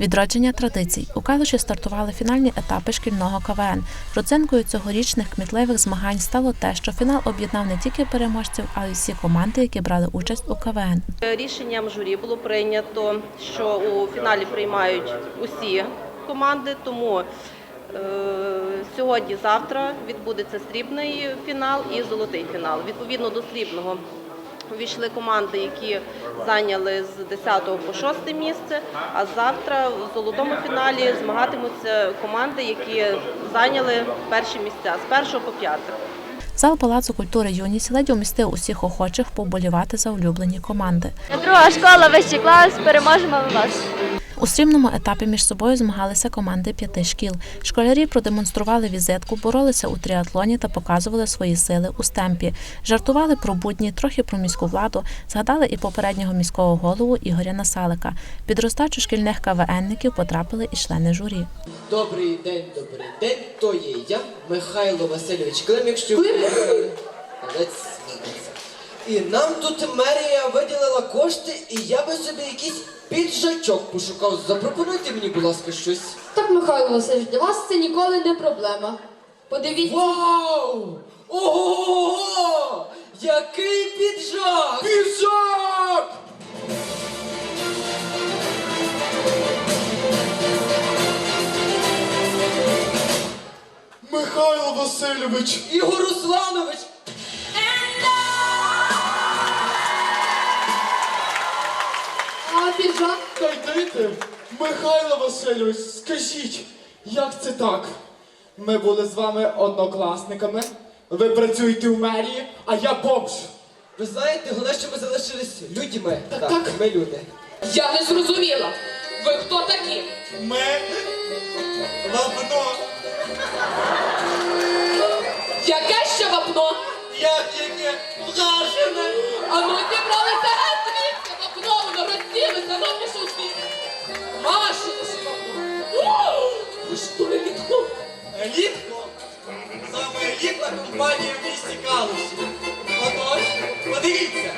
Відродження традицій у Калуші стартували фінальні етапи шкільного КВН. Родзинкою цьогорічних кмітливих змагань стало те, що фінал об'єднав не тільки переможців, а й всі команди, які брали участь у КВН. Рішенням журі було прийнято, що у фіналі приймають усі команди, тому е, сьогодні-завтра відбудеться срібний фінал і золотий фінал. Відповідно до срібного увійшли команди, які зайняли з 10 по 6 місце. А завтра в золотому фіналі змагатимуться команди, які зайняли перші місця з 1 по 5. Зал Палацу культури юність ледь умістив усіх охочих поболівати за улюблені команди. Друга школа, вищий клас, переможемо ми вас. У стрімному етапі між собою змагалися команди п'яти шкіл. Школярі продемонстрували візитку, боролися у тріатлоні та показували свої сили у стемпі. Жартували про будні, трохи про міську владу, згадали і попереднього міського голову Ігоря Насалика. Під роздачу шкільних КВНників потрапили і члени журі. Добрий день, добрий день. То є я, Михайло Васильович Клим, якщо Молодець, молодець. І нам тут мерія виділила кошти, і я би собі якийсь піджачок пошукав. Запропонуйте мені, будь ласка, щось. Так, Михайло Васильович, для вас це ніколи не проблема. Подивіться. Вау! Ого! Який піджак! Піджак! Михайло Васильович, Ігор Русланович! Піджак? та й дайте. Михайло Васильович, скажіть, як це так? Ми були з вами однокласниками. Ви працюєте в мерії, а я бомж. Ви знаєте, головне, що ми залишились людьми. Так, так. ми люди. Я не зрозуміла. Ви хто такі? Ми вапно. Яке ще вапно? Як яке вражене. А ну зібралися Саме компанія в місті Калуші. Отож, подивіться,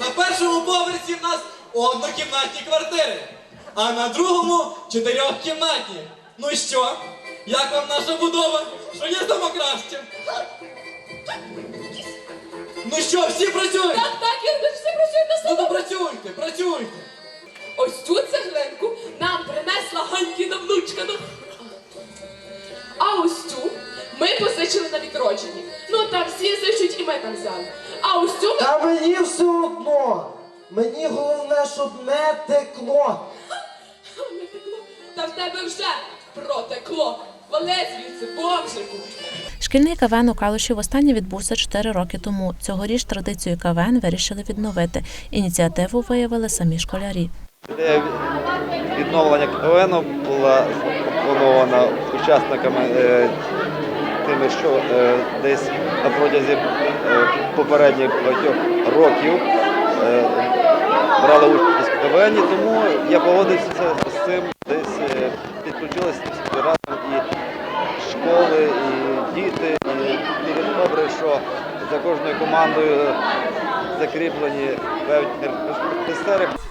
на першому поверсі в нас однокімнатні квартири, а на другому чотирьохкімнатні. Ну і що? Як вам наша будова? Що є дома краще? Ну що, всі працюють? Так, так, ми позичили на відродженні. Ну там всі зичуть і ми там взяли. А ось цю ми... Та мені все одно. Мені головне, щоб не текло. Не текло. Та в тебе вже протекло. Вали звідси, бомжику. Шкільний КВН у Калуші востаннє відбувся 4 роки тому. Цьогоріч традицію КВН вирішили відновити. Ініціативу виявили самі школярі. Ідея відновлення КВН була запланована учасниками е, що е, десь на протязі е, попередніх багатьох років е, брали участь в КВН, тому я погодився з цим, десь підключилися разом і школи, і діти, і добре, що за кожною командою закріплені певні.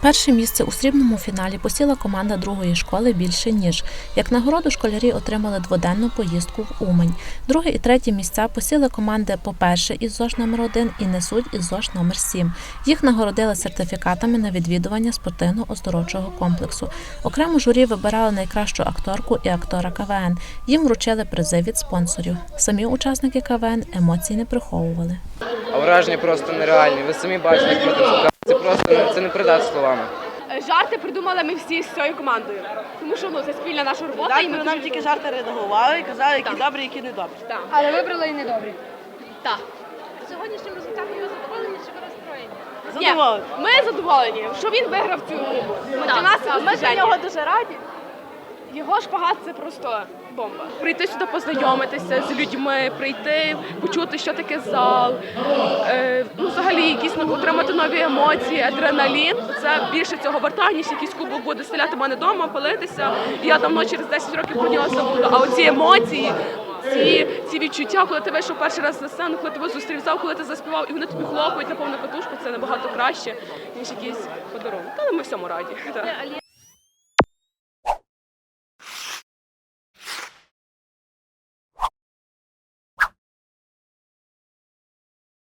Перше місце у срібному фіналі посіла команда другої школи більше ніж. Як нагороду школярі отримали дводенну поїздку в Умань. Друге і третє місця посіли команди по-перше із ЗОЖ номер 1 і несуть із ЗОЖ номер 7 Їх нагородили сертифікатами на відвідування спортивно-оздоровчого комплексу. Окремо журі вибирали найкращу акторку і актора КВН. Їм вручили призи від спонсорів. Самі учасники КВН емоцій не приховували. А враження просто нереальні. Ви самі бачите, як ми тут. Це просто не- це не передати словами. Жарти придумали ми всі з цією командою. Тому що ну, це спільна наша робота. і ми нам дуже тільки жарти редагували і казали, які добрі, які не добрі. Але вибрали і недобрі. Так. Сьогоднішнім результатом ви задоволені чи ви розстроєні? Ні, ми задоволені, що він виграв цю гру. Для нас Ми за нього дуже раді. Його шпагат це просто бомба. Прийти сюди познайомитися з людьми, прийти, почути, що таке зал. Е, ну, взагалі, якісь ну, отримати нові емоції, адреналін. Це більше цього варта, ніж якийсь кубок буде стріляти в мене вдома, палитися. Я давно через 10 років про нього забуду. А оці емоції. Ці, ці відчуття, коли ти вийшов перший раз на сцену, коли тебе зустрів зал, коли ти заспівав, і вони тобі хлопають на повну катушку, це набагато краще, ніж якийсь подарунок. Але ми всьому раді.